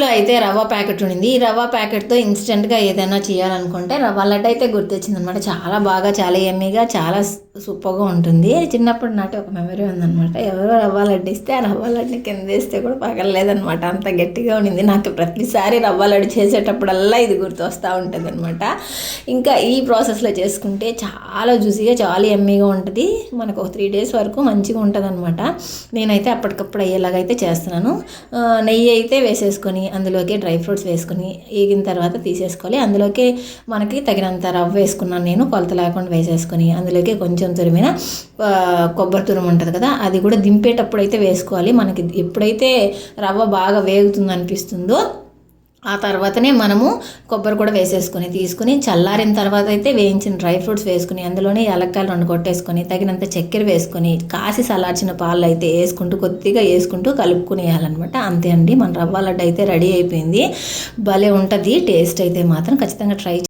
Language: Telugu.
ఫస్ట్లో అయితే రవ్వ ప్యాకెట్ ఉండింది. ఈ రవ్వ ప్యాకెట్తో ఇన్స్టెంట్గా ఏదైనా చేయాలనుకుంటే రవ్వ లడ్డు అయితే గుర్తొచ్చింది అనమాట చాలా బాగా చాలా ఎమ్మీగా చాలా సూపర్గా ఉంటుంది. చిన్నప్పటి నాటి ఒక మెమరీ ఉందనమాట ఎవరో రవ్వ లడ్డు ఇస్తే ఆ రవ్వ లడ్డుని కింద వేస్తే కూడా పగలలేదనమాట అంత గట్టిగా ఉండింది. నాకు ప్రతిసారి రవ్వ లడ్డు చేసేటప్పుడల్లా ఇది గుర్తొస్తూ ఉంటుంది అనమాట ఇంకా ఈ ప్రాసెస్లో చేసుకుంటే చాలా జ్యూసీగా చాలా ఎమ్మీగా ఉంటుంది. మనకు ఒక త్రీ డేస్ వరకు మంచిగా ఉంటుంది అనమాట నేనైతే అప్పటికప్పుడు అయ్యేలాగైతే చేస్తున్నాను. నెయ్యి అయితే వేసేసుకొని అందులోకి డ్రై ఫ్రూట్స్ వేసుకొని ఈగిన తర్వాత తీసేసుకోవాలి. అందులోకి మనకి తగినంత రవ్వ వేసుకున్నాను నేను కొలత లేకుండా వేసేసుకొని అందులోకి కొంచెం తురిమిన కొబ్బరి తురుము ఉంటుంది కదా అది కూడా దింపేటప్పుడు అయితే వేసుకోవాలి. మనకి ఎప్పుడైతే రవ్వ బాగా వేగుతుంది అనిపిస్తుందో ఆ తర్వాతనే మనము కొబ్బరి కూడా వేసేసుకొని తీసుకుని చల్లారిన తర్వాత అయితే వేయించిన డ్రై ఫ్రూట్స్ వేసుకుని అందులోనే ఏలక్కాయలు రెండు కొట్టేసుకొని తగినంత చక్కెర వేసుకొని కాసి చల్లార్చిన పాలు అయితే వేసుకుంటూ కొద్దిగా వేసుకుంటూ కలుపుకునేయాలన్నమాట. అంతే అండి మన రవ్వ లడ్డు అయితే రెడీ అయిపోయింది. భలే ఉంటుంది టేస్ట్ అయితే మాత్రం ఖచ్చితంగా ట్రై